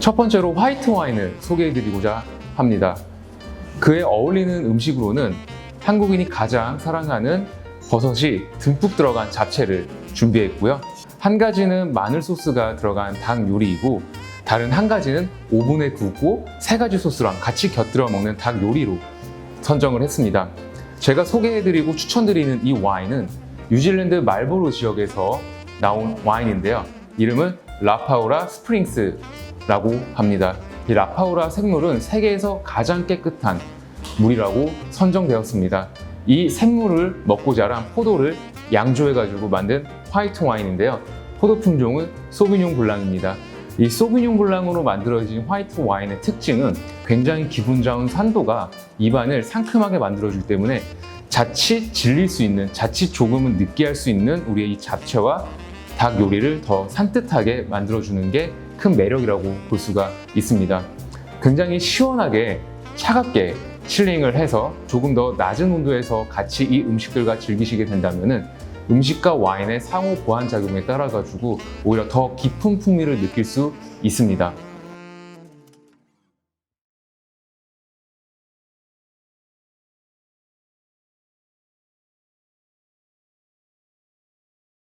첫 번째로 화이트 와인을 소개해드리고자 합니다. 그에 어울리는 음식으로는 한국인이 가장 사랑하는 버섯이 듬뿍 들어간 잡채를 준비했고요. 한 가지는 마늘 소스가 들어간 닭 요리이고 다른 한 가지는 오븐에 굽고 세 가지 소스랑 같이 곁들여 먹는 닭 요리로 선정을 했습니다. 제가 소개해드리고 추천드리는 이 와인은 뉴질랜드 말보로 지역에서 나온 와인인데요. 이름은 라파우라 스프링스 라고 합니다. 이 라파우라 샘물은 세계에서 가장 깨끗한 물이라고 선정되었습니다. 이 샘물을 먹고 자란 포도를 양조해가지고 만든 화이트 와인인데요. 포도 품종은 소비뇽 블랑입니다. 이 소비뇽 블랑으로 만들어진 화이트 와인의 특징은 굉장히 기분 좋은 산도가 입안을 상큼하게 만들어주기 때문에 자칫 질릴 수 있는, 자칫 조금은 느끼할 수 있는 우리의 이 잡채와 닭 요리를 더 산뜻하게 만들어주는 게 큰 매력이라고 볼 수가 있습니다. 굉장히 시원하게 차갑게 칠링을 해서 조금 더 낮은 온도에서 같이 이 음식들과 즐기시게 된다면은 음식과 와인의 상호 보완 작용에 따라 가지고 오히려 더 깊은 풍미를 느낄 수 있습니다.